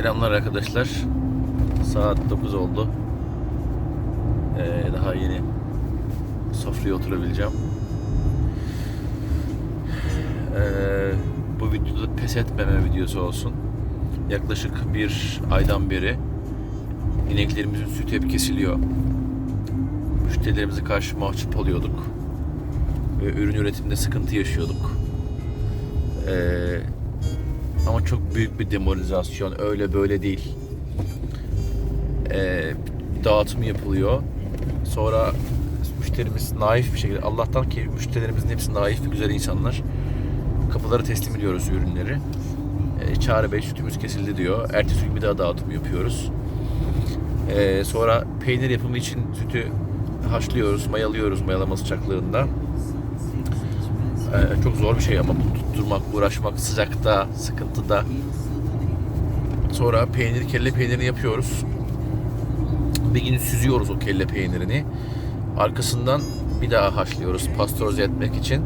Selamlar arkadaşlar. Saat 9 oldu. Ee, daha yeni sofraya oturabileceğim. Ee, bu videoda pes etmeme videosu olsun. Yaklaşık bir aydan beri ineklerimizin sütü hep kesiliyor. Müşterilerimize karşı mahcup oluyorduk. Ve ürün üretiminde sıkıntı yaşıyorduk. Ee, ama çok büyük bir demoralizasyon. Öyle böyle değil. Ee, dağıtım yapılıyor. Sonra müşterimiz naif bir şekilde Allah'tan ki müşterilerimizin hepsi naif ve güzel insanlar. Kapılara teslim ediyoruz ürünleri. Ee, Çağrı Bey sütümüz kesildi diyor. Ertesi gün bir daha dağıtım yapıyoruz. Ee, sonra peynir yapımı için sütü haşlıyoruz, mayalıyoruz mayalama sıcaklığında. Ee, çok zor bir şey ama bunu tutturmak, uğraşmak sıcakta, sıkıntıda. Sonra peynir, kelle peynirini yapıyoruz. Bir gün süzüyoruz o kelle peynirini. Arkasından bir daha haşlıyoruz pastörize etmek için.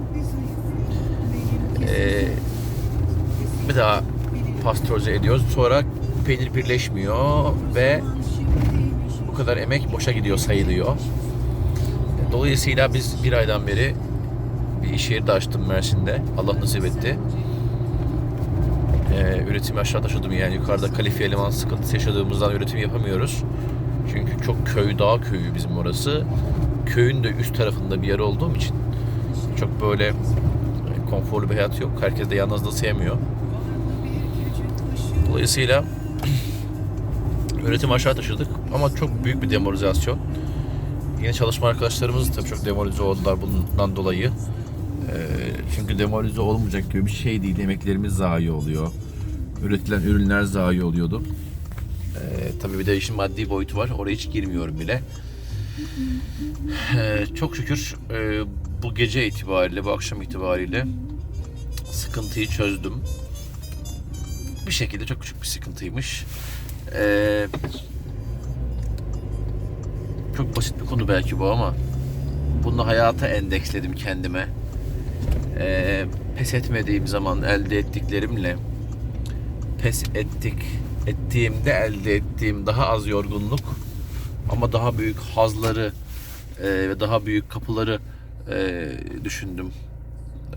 Ee, bir daha pastörize ediyoruz. Sonra peynir birleşmiyor ve bu kadar emek boşa gidiyor sayılıyor. Dolayısıyla biz bir aydan beri bir iş yeri de açtım Mersin'de. Allah nasip etti. Ee, üretimi aşağı taşıdım yani yukarıda kalifiye eleman sıkıntısı yaşadığımızdan üretim yapamıyoruz. Çünkü çok köy, dağ köyü bizim orası. Köyün de üst tarafında bir yer olduğum için çok böyle konforlu bir hayat yok. Herkes de yalnızlığı sevmiyor. Dolayısıyla üretim aşağı taşıdık ama çok büyük bir demoralizasyon. Yine çalışma arkadaşlarımız tabii çok demoralize oldular bundan dolayı. Ee, çünkü demoralize olmayacak gibi bir şey değil. Emeklerimiz zayi oluyor. Üretilen ürünler zayi oluyordu. Ee, tabii bir de işin maddi boyutu var. Oraya hiç girmiyorum bile. Ee, çok şükür e, bu gece itibariyle, bu akşam itibariyle sıkıntıyı çözdüm. Bir şekilde çok küçük bir sıkıntıymış. Ee, çok basit bir konu belki bu ama bunu hayata endeksledim kendime. Ee, pes etmediğim zaman elde ettiklerimle pes ettik ettiğimde elde ettiğim daha az yorgunluk ama daha büyük hazları e, ve daha büyük kapıları e, düşündüm.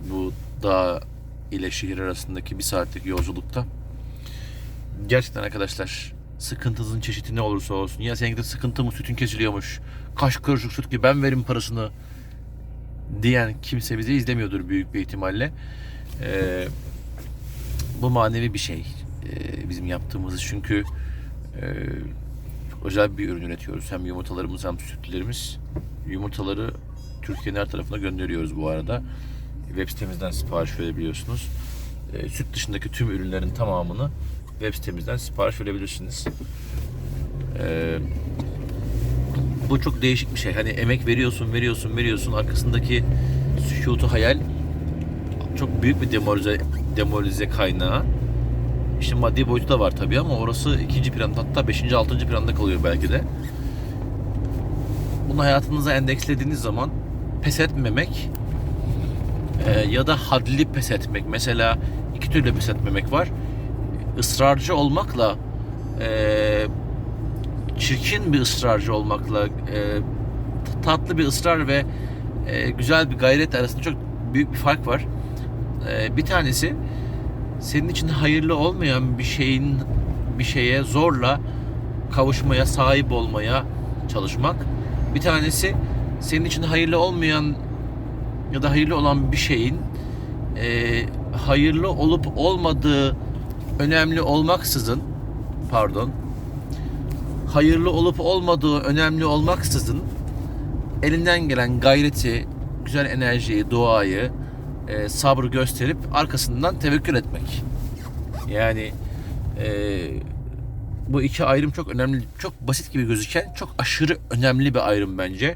Bu dağ ile şehir arasındaki bir saatlik yolculukta. Gerçekten arkadaşlar sıkıntınızın çeşidi ne olursa olsun. Ya senin de sıkıntı mı sütün kesiliyormuş. Kaş karışık süt ki ben verim parasını diyen kimse bizi izlemiyordur büyük bir ihtimalle. Ee, bu manevi bir şey. Ee, bizim yaptığımız çünkü e, özel bir ürün üretiyoruz. Hem yumurtalarımız hem sütlerimiz. Yumurtaları Türkiye'nin her tarafına gönderiyoruz bu arada. Web sitemizden sipariş verebiliyorsunuz. Ee, süt dışındaki tüm ürünlerin tamamını web sitemizden sipariş verebilirsiniz. Ee, bu çok değişik bir şey. Hani emek veriyorsun, veriyorsun, veriyorsun. Arkasındaki sükutu hayal çok büyük bir demoralize, demoralize kaynağı. İşte maddi boyutu da var tabii ama orası ikinci planda hatta beşinci, altıncı planda kalıyor belki de. Bunu hayatınıza endekslediğiniz zaman pes etmemek e, ya da hadli pes etmek. Mesela iki türlü pes etmemek var. Israrcı olmakla e, çirkin bir ısrarcı olmakla e, tatlı bir ısrar ve e, güzel bir gayret arasında çok büyük bir fark var. E, bir tanesi senin için hayırlı olmayan bir şeyin bir şeye zorla kavuşmaya, sahip olmaya çalışmak. Bir tanesi senin için hayırlı olmayan ya da hayırlı olan bir şeyin e, hayırlı olup olmadığı önemli olmaksızın pardon hayırlı olup olmadığı önemli olmaksızın elinden gelen gayreti, güzel enerjiyi, duayı, e, sabrı gösterip arkasından tevekkül etmek. Yani e, bu iki ayrım çok önemli, çok basit gibi gözüken çok aşırı önemli bir ayrım bence.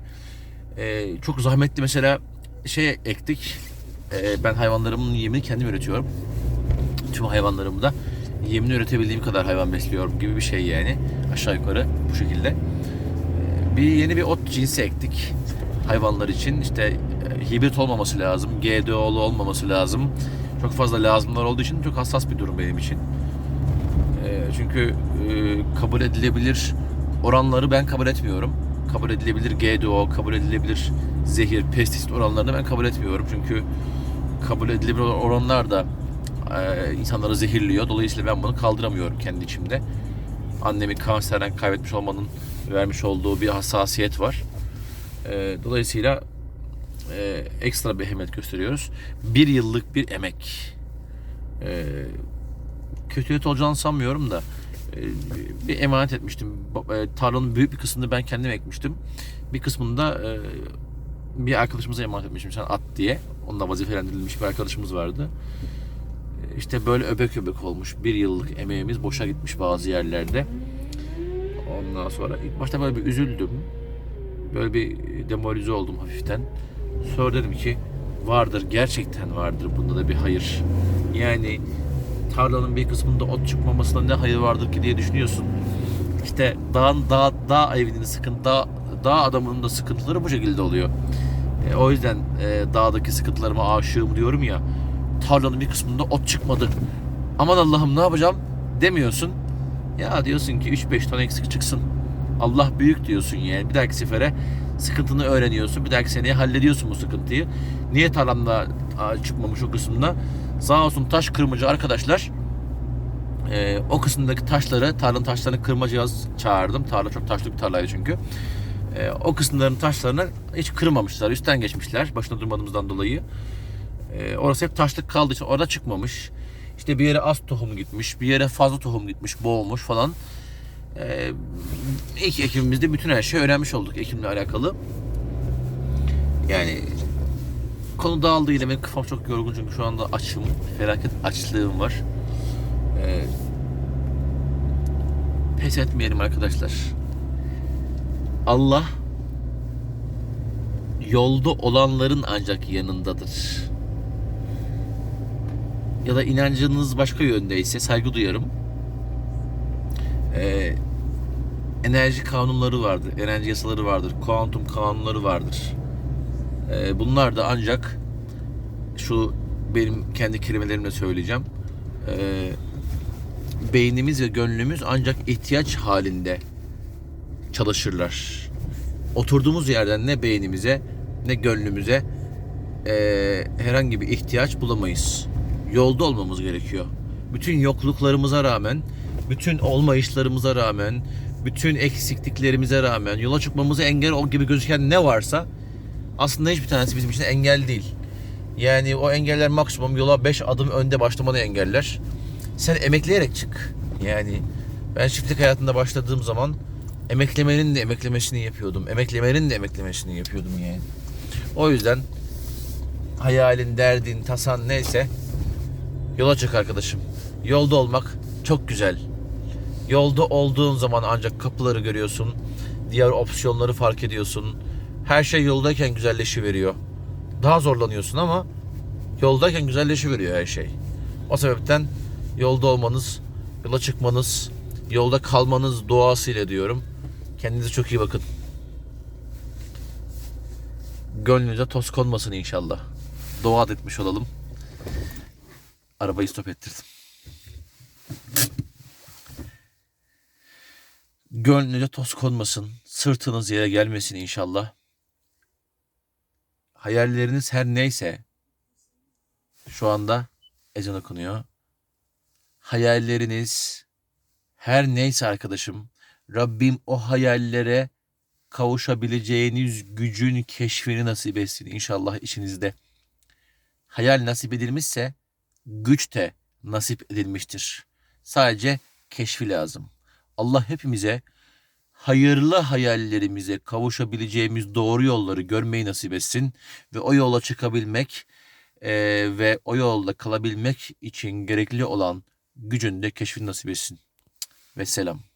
E, çok zahmetli mesela şey ektik. E, ben hayvanlarımın yemini kendim üretiyorum. Tüm hayvanlarımı da yemini üretebildiğim kadar hayvan besliyorum gibi bir şey yani. Aşağı yukarı bu şekilde. Ee, Bir yeni bir ot cinsi ektik hayvanlar için. İşte e, hibrit olmaması lazım, GDO'lu olmaması lazım. Çok fazla lazımlar olduğu için çok hassas bir durum benim için. Ee, çünkü e, kabul edilebilir oranları ben kabul etmiyorum. Kabul edilebilir GDO, kabul edilebilir zehir, pestisit oranlarını ben kabul etmiyorum. Çünkü kabul edilebilir oranlar da e, insanları zehirliyor. Dolayısıyla ben bunu kaldıramıyorum kendi içimde. Annemi kanserden kaybetmiş olmanın vermiş olduğu bir hassasiyet var. E, dolayısıyla e, ekstra bir ehemmiyet gösteriyoruz. Bir yıllık bir emek. E, olacağını sanmıyorum da e, bir emanet etmiştim. E, Tarlanın büyük bir kısmını ben kendim ekmiştim. Bir kısmını da bir arkadaşımıza emanet etmiştim. Sen at diye. Onunla vazifelendirilmiş bir arkadaşımız vardı. İşte böyle öbek öbek olmuş. Bir yıllık emeğimiz boşa gitmiş bazı yerlerde. Ondan sonra ilk başta böyle bir üzüldüm. Böyle bir demoralize oldum hafiften. Sonra dedim ki vardır gerçekten vardır bunda da bir hayır. Yani tarlanın bir kısmında ot çıkmamasına ne hayır vardır ki diye düşünüyorsun. İşte dağın dağ dağ evinin sıkıntı dağ, dağ adamının da sıkıntıları bu şekilde oluyor. E, o yüzden e, dağdaki sıkıntılarıma aşığım diyorum ya. Tarlanın bir kısmında ot çıkmadı. Aman Allah'ım ne yapacağım demiyorsun. Ya diyorsun ki 3-5 ton eksik çıksın. Allah büyük diyorsun yani. Bir dahaki sefere sıkıntını öğreniyorsun. Bir dahaki seneye hallediyorsun bu sıkıntıyı. Niye tarlamda çıkmamış o kısımda? Sağ olsun taş kırmacı arkadaşlar e, o kısımdaki taşları, tarlanın taşlarını kırma cihaz çağırdım. Tarla çok taşlı bir tarlaydı çünkü. E, o kısımların taşlarını hiç kırmamışlar. Üstten geçmişler başında durmadığımızdan dolayı. E, orası hep taşlık kaldığı için orada çıkmamış. İşte bir yere az tohum gitmiş, bir yere fazla tohum gitmiş, boğulmuş falan. E, ilk ekimimizde bütün her şeyi öğrenmiş olduk ekimle alakalı. Yani konu dağıldığıyla benim kafam çok yorgun çünkü şu anda açım, felaket açlığım var. Ee, pes etmeyelim arkadaşlar. Allah yolda olanların ancak yanındadır. Ya da inancınız başka yöndeyse saygı duyarım. Ee, enerji kanunları vardır, enerji yasaları vardır, kuantum kanunları vardır. Ee, bunlar da ancak şu benim kendi kelimelerimle söyleyeceğim. Ee, beynimiz ve gönlümüz ancak ihtiyaç halinde çalışırlar. Oturduğumuz yerden ne beynimize ne gönlümüze eee, herhangi bir ihtiyaç bulamayız. Yolda olmamız gerekiyor. Bütün yokluklarımıza rağmen, bütün olmayışlarımıza rağmen, bütün eksikliklerimize rağmen yola çıkmamıza engel ol gibi gözüken ne varsa aslında hiçbir tanesi bizim için engel değil. Yani o engeller maksimum yola 5 adım önde başlamanı engeller. Sen emekleyerek çık. Yani ben çiftlik hayatında başladığım zaman emeklemenin de emeklemesini yapıyordum. Emeklemenin de emeklemesini yapıyordum yani. O yüzden hayalin, derdin, tasan neyse yola çık arkadaşım. Yolda olmak çok güzel. Yolda olduğun zaman ancak kapıları görüyorsun. Diğer opsiyonları fark ediyorsun. Her şey yoldayken güzelleşiveriyor. Daha zorlanıyorsun ama yoldayken güzelleşiveriyor her şey. O sebepten yolda olmanız, yola çıkmanız, yolda kalmanız doğasıyla diyorum. Kendinize çok iyi bakın. Gönlünüze toz konmasın inşallah. Dua etmiş olalım. Arabayı stop ettirdim. Gönlünüze toz konmasın. Sırtınız yere gelmesin inşallah. Hayalleriniz her neyse şu anda ezan okunuyor. Hayalleriniz her neyse arkadaşım Rabbim o hayallere kavuşabileceğiniz gücün keşfini nasip etsin inşallah içinizde. Hayal nasip edilmişse güç de nasip edilmiştir. Sadece keşfi lazım. Allah hepimize hayırlı hayallerimize kavuşabileceğimiz doğru yolları görmeyi nasip etsin ve o yola çıkabilmek eee, ve o yolda kalabilmek için gerekli olan gücün de keşfini nasip etsin. Ve selam.